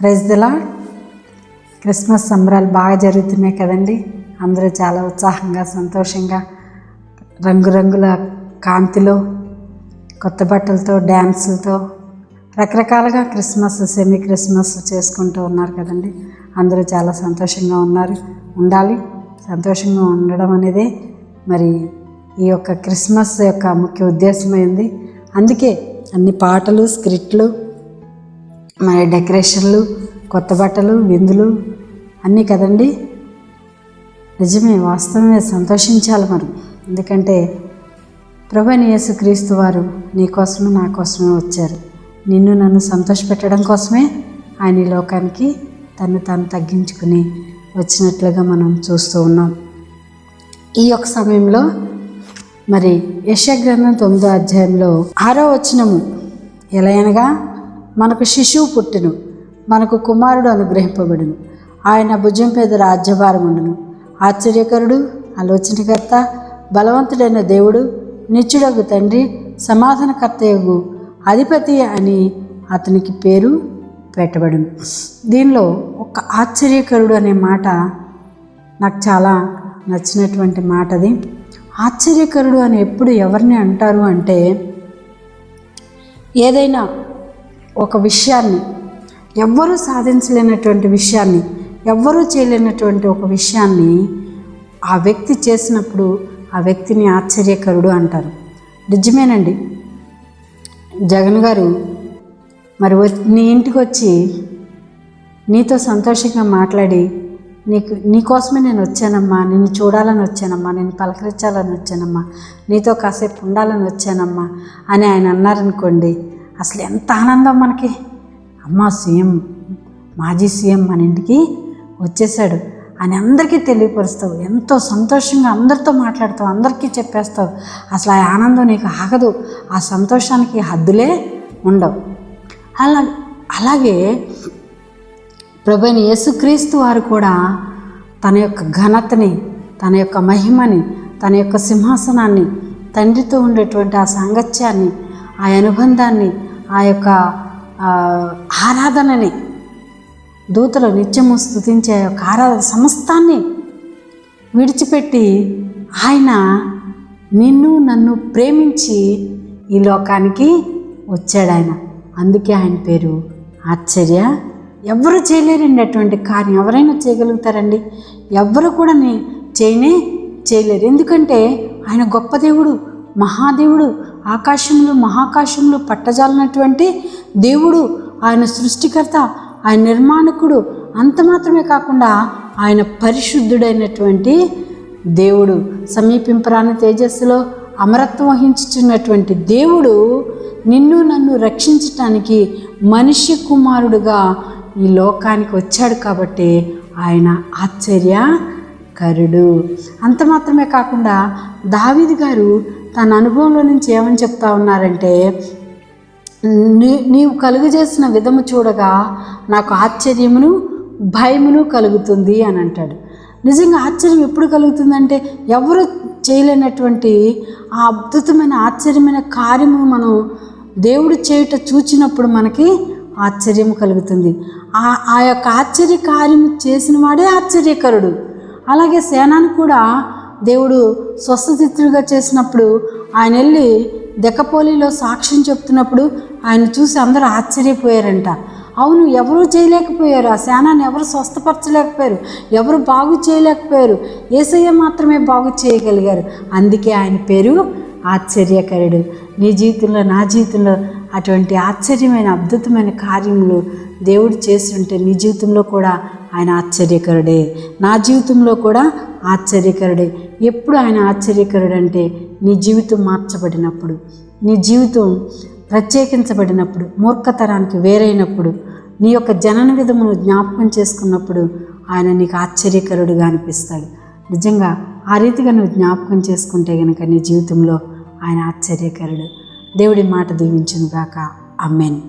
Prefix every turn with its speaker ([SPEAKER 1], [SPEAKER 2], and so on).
[SPEAKER 1] ప్రైజ్దలా Christmas సంబరాలు బాగా జరుగుతున్నాయి కదండి. అందరూ చాలా ఉత్సాహంగా సంతోషంగా రంగురంగుల కాంతిలో కొత్త బట్టలతో డ్యాన్సులతో రకరకాలుగా క్రిస్మస్ సెమీ క్రిస్మస్ చేసుకుంటూ ఉన్నారు కదండి. అందరూ చాలా సంతోషంగా ఉన్నారు. ఉండాలి. సంతోషంగా ఉండడం అనేదే మరి ఈ యొక్క క్రిస్మస్ యొక్క ముఖ్య ఉద్దేశమైంది. అందుకే అన్ని పాటలు స్క్రిప్ట్లు మరి డెకరేషన్లు కొత్త బట్టలు విందులు అన్నీ కదండి? నిజమే వాస్తవమే సంతోషించాలి మనం ఎందుకంటే ప్రభుని యేసుక్రీస్తు వారు నీ కోసము నా కోసమే వచ్చారు. నిన్ను నన్ను సంతోషపెట్టడం కోసమే ఆయన ఈ లోకానికి తను తాను తగ్గించుకుని వచ్చినట్లుగా మనం చూస్తూ ఉన్నాం. ఈ యొక్క సమయంలో మరి యశగ్రంథం తొమ్మిదో అధ్యాయంలో ఆరో వచనము ఎలా అనగా మనకు శిశువు పుట్టెను మనకు కుమారుడు అనుగ్రహింపబడును. ఆయన భుజం మీద రాజ్యభారం ఉండును. ఆశ్చర్యకరుడు ఆలోచనకర్త బలవంతుడైన దేవుడు నిత్యుడగు తండ్రి సమాధానకర్తయగు అధిపతి అని అతనికి పేరు పెట్టబడును. దీనిలో ఒక ఆశ్చర్యకరుడు అనే మాట నాకు చాలా నచ్చినటువంటి మాట అది ఆశ్చర్యకరుడు అని ఎప్పుడు ఎవరిని అంటారు అంటే ఏదైనా ఒక విషయాన్ని. ఎవ్వరూ సాధించలేనటువంటి విషయాన్ని ఎవ్వరూ చేయలేనటువంటి ఒక విషయాన్ని ఆ వ్యక్తి చేసినప్పుడు ఆ వ్యక్తిని ఆశ్చర్యకరుడు అంటారు. నిజమేనండి. జగన్ గారు మరి నీ ఇంటికి వచ్చి నీతో సంతోషంగా మాట్లాడి నీకు నీకోసమే నేను వచ్చానమ్మా నిన్ను చూడాలని వచ్చానమ్మా నేను పలకరించాలని వచ్చానమ్మా నీతో కాసేపు ఉండాలని వచ్చానమ్మా అని ఆయన అన్నారనుకోండి అసలు ఎంత ఆనందం మనకి. అమ్మ సీఎం మాజీ సీఎం మన ఇంటికి వచ్చేసాడు. అని అందరికీ తెలియపరుస్తావు. ఎంతో సంతోషంగా అందరితో మాట్లాడతావు అందరికీ చెప్పేస్తావు. అసలు ఆ ఆనందం నీకు ఆగదు. ఆ సంతోషానికి హద్దులే ఉండవు. అలా అలాగే ప్రభుని యేసుక్రీస్తు వారు కూడా తన యొక్క ఘనతని తన యొక్క మహిమని తన యొక్క సింహాసనాన్ని తండ్రితో ఉండేటువంటి ఆ సాంగత్యాన్ని ఆ అనుబంధాన్ని ఆ యొక్క ఆరాధనని దూతలు నిత్యము స్థుతించే యొక్క ఆరాధన సమస్తాన్ని విడిచిపెట్టి ఆయన నిన్ను నన్ను ప్రేమించి ఈ లోకానికి వచ్చాడు ఆయన అందుకే ఆయన పేరు ఆశ్చర్య. ఎవరు చేయలేరండి అటువంటి కార్యం ఎవరైనా చేయగలుగుతారండి. ఎవరు కూడా చేయనే చేయలేరు. ఎందుకంటే ఆయన గొప్ప దేవుడు మహాదేవుడు. ఆకాశంలో మహాకాశంలో పట్టజాలనటువంటి దేవుడు ఆయన సృష్టికర్త ఆయన నిర్మాణకుడు అంత మాత్రమే కాకుండా ఆయన పరిశుద్ధుడైనటువంటి దేవుడు. సమీపింపరాని తేజస్సులో అమరత్వం వహించుచున్నటువంటి దేవుడు నిన్ను నన్ను రక్షించటానికి మనిషి కుమారుడుగా ఈ లోకానికి వచ్చాడు కాబట్టి ఆయన ఆశ్చర్య కరుడు అంత మాత్రమే కాకుండా దావిద్ గారు తన అనుభవంలో నుంచి ఏమని చెప్తా ఉన్నారంటే నీ నీవు కలుగజేసిన విధము చూడగా నాకు ఆశ్చర్యమును భయమును కలుగుతుంది అని అంటాడు. నిజంగా ఆశ్చర్యం ఎప్పుడు కలుగుతుందంటే ఎవరు చేయలేనటువంటి ఆ అద్భుతమైన ఆశ్చర్యమైన కార్యము మనం దేవుడు చేయుట చూచినప్పుడు మనకి ఆశ్చర్యం కలుగుతుంది. ఆ ఆ యొక్క ఆశ్చర్య కార్యం చేసిన వాడే ఆశ్చర్యకరుడు. అలాగే సేనాను కూడా దేవుడు స్వస్థచిత్రుగా చేసినప్పుడు ఆయన వెళ్ళి దెక్కపోలిలో సాక్ష్యం చెప్తున్నప్పుడు ఆయన చూసి అందరూ ఆశ్చర్యపోయారంట. అవును ఎవరూ చేయలేకపోయారు. ఆ శానాన్ని ఎవరు స్వస్థపరచలేకపోయారు? ఎవరు బాగు చేయలేకపోయారు? ఏసయ్య మాత్రమే బాగు చేయగలిగారు. అందుకే ఆయన పేరు ఆశ్చర్యకరుడు. నీ జీవితంలో నా జీవితంలో అటువంటి ఆశ్చర్యమైన అద్భుతమైన కార్యములు దేవుడు చేసి ఉంటే నీ జీవితంలో కూడా ఆయన ఆశ్చర్యకరుడే. నా జీవితంలో కూడా ఆశ్చర్యకరుడే. ఎప్పుడు ఆయన ఆశ్చర్యకరుడు అంటే నీ జీవితం మార్చబడినప్పుడు నీ జీవితం ప్రత్యేకించబడినప్పుడు మూర్ఖతరానికి వేరైనప్పుడు నీ యొక్క జనన విధమును జ్ఞాపకం చేసుకున్నప్పుడు ఆయన నీకు ఆశ్చర్యకరుడుగా అనిపిస్తాడు. నిజంగా ఆ రీతిగా నువ్వు జ్ఞాపకం చేసుకుంటే గనుక నీ జీవితంలో ఆయన ఆశ్చర్యకరుడు. దేవుడి మాట దీవించును గాక అమ్మేన్